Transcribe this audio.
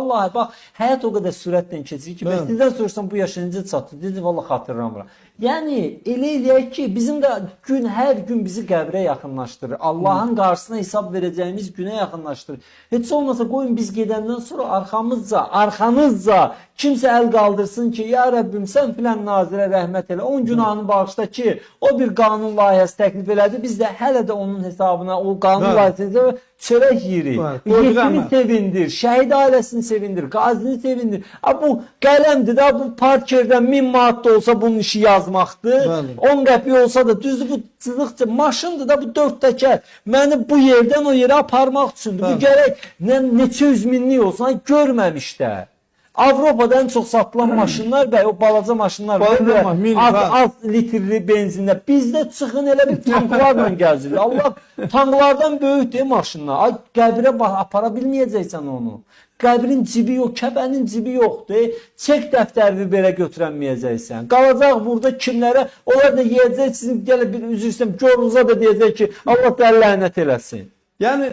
Allah bax həyat o qədər sürətlə keçir ki, bəs Bəli. sizdən soruşsam bu yaşa necə çatdı? Dedi vallah xatırlamıram. Yəni elə eləyək ki, bizim də gün hər gün bizi qəbrə yaxınlaşdırır. Allahın qarşısına hesab verəcəyimiz günə yaxınlaşdırır. Heç olmasa qoyun biz gedəndən sonra arxamızca, arxanızca kimsə əl qaldırsın ki, ya Rəbbim sən filan nazirə rəhmət elə. Onun günahını bağışla ki, o bir qanun layihəsi təklif elədi. Biz də hələ də onun hesabına o qanun layihəsində çörək yeyirik. Yetimi sevindir, şəhid ailəsini sevindir, qazini sevindir. Ha bu qələmdir də, bu parkerdən 1000 manat da olsa bunun işi yazmaqdır. Bəli. 10 qəpik olsa da düzdür bu cızıqçı maşındır da bu 4 təkər. Məni bu yerdən o yerə aparmaq üçündür. Bu gərək nə neçə yüz minlik olsun, ay görməmiş də. Avropada ən çox satılan maşınlar və o balaca maşınlar Balaca belə ma- mini, az, az litrli benzinlə. Bizdə çıxın elə bir tanklarla gəzir. Allah tanklardan böyükdür maşınlar. Ay qəbrə apara bilməyəcəksən onu. Qəbrin cibi yox, kəbənin cibi yoxdur. Çek dəftərini belə götürənməyəcəksən. Qalacaq burada kimlərə? Onlar da yeyəcək sizin gələ bir üzr istəyirəm, gorunuza da deyəcək ki, Allah da lənət eləsin. Yəni